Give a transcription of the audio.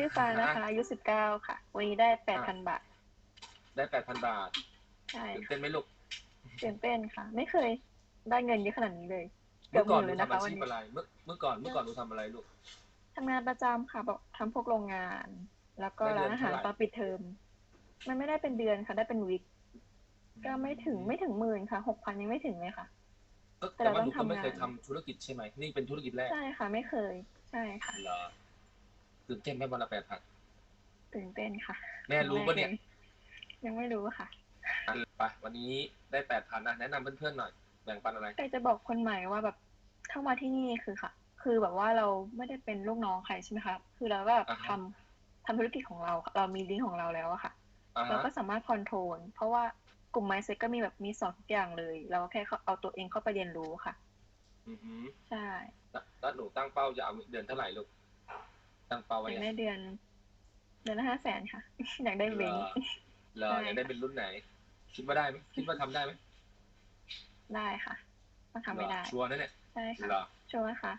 ชื่อฟ้านะคะอายุสิบเก้าค่ะ วันนี้ได้แปดพันบาท ได้แปดพันบาทใช่ตื่นเต้นไหมลูกตื่นเต้นค่ะ ไม่เคยได้เงินเยอะขนาดนี้เลยเกืเมื่อบอก่อนหหมื่นูนเลยนะคะทำอาวันชีพนี้อะไร เมื่อเมื่อก่อนเมื่อก่อนหนูทำอะไรลูกทำงานประจำค่ะแบบทำพวกโรงงาน แล้วก็ได้เดืร้าอนนอาหารเท่าไหร่ตอนปิดเทอมมันไม่ได้เป็นเดือนค่ะ ได้เป็นวีคก็ไม่ถึงไม่ถึงหมื่นค่ะหกพันยังไม่ถึงเลยค่ะเอ้อแต่แต่เราว่าต้หองนูก็ไม่ทำงานเคยทำธุรกิจใช่ไหมนี่เป็นธุรกิจแรกใช่ค่ะ ไม่เคย ใช่ค่ะเหรอ ตื่นเต้นไหมวันละแปดพันตื่นเต้นค่ะ แม่รู้ปะเนี่ย ยังไม่รู้ค่ะอะไปวันนี้ได้แปดพันนะแนะนำเพื่อนๆหน่อยแบ่งปันอะไรอยากจะบอกคนใหม่ว่าแบบเข้ามาที่นี่คือค่ะ คือแบบว่าเราไม่ได้เป็นลูกน้องใครใช่ไหมคะคือเราก็แบบอ่าฮะทำทำธุรกิจของเราค่ะเรามีลิงก์ของเราแล้วอะค่ะอ่าเราฮะก็สามารถคอนโทรลเพราะว่ากลุ่มไมเซ็ตก็มีแบบมีสอนทุกอย่างเลย เราก็แค่เข้าเอาตัวเองเข้าไปเรียนรู้ค่ะ อือหือใช่แล้วแล้วหนูตั้งเป้าจะเอาเดือนเท่าไหร่ลูก ตั้งเป้าอไว้ยากยังได้เดือน เดือนละห้าแสนค่ะ อยากได้เบงค์เหรอใช่อยากได้เป็นรุ่นไหน คิดว่าได้ไหมคิดว่าทำได้ไหมได้ค่ะต้องทำไม่ได้เหรอชัวร์นะเนี่ยใช่ค่ะเหรอชัวร์ค่ะ